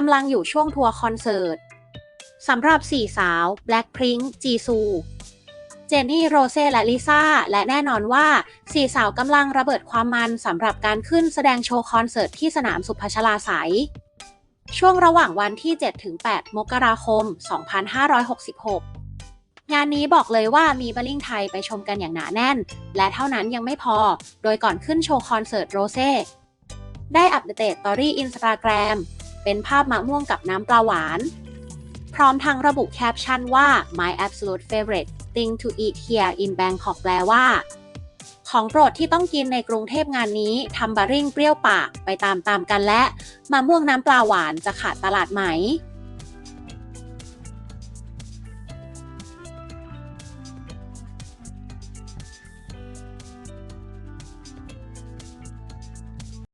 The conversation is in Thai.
กำลังอยู่ช่วงทัวร์คอนเสิร์ตสำหรับสี่สาว Blackpink จีซู เจนนี่ โรเซ่ และลิซ่า และแน่นอนว่าสี่สาวกำลังระเบิดความมันสำหรับการขึ้นแสดงโชว์คอนเสิร์ตที่สนามสุพัชลาไสยช่วงระหว่างวันที่ 7-8 มกราคม 2566 งานนี้บอกเลยว่ามีบัลลิงไทยไปชมกันอย่างหนาแน่น และเท่านั้นยังไม่พอ โดยก่อนขึ้นโชว์คอนเสิร์ตโรเซ่ ได้อัปเดตตอรี่อินสตาแกรม เป็นภาพมะม่วงกับน้ำปลาหวาน พร้อมทั้งระบุแคปชั่นว่า my absolute favorite thing to eat here in Bangkok แปลว่า ของโปรดที่ต้องกินในกรุงเทพงานนี้ทำบาริ่งเปรี้ยวปากไปตามๆกันและมะม่วงน้ำปลาหวานจะขาดตลาดไหม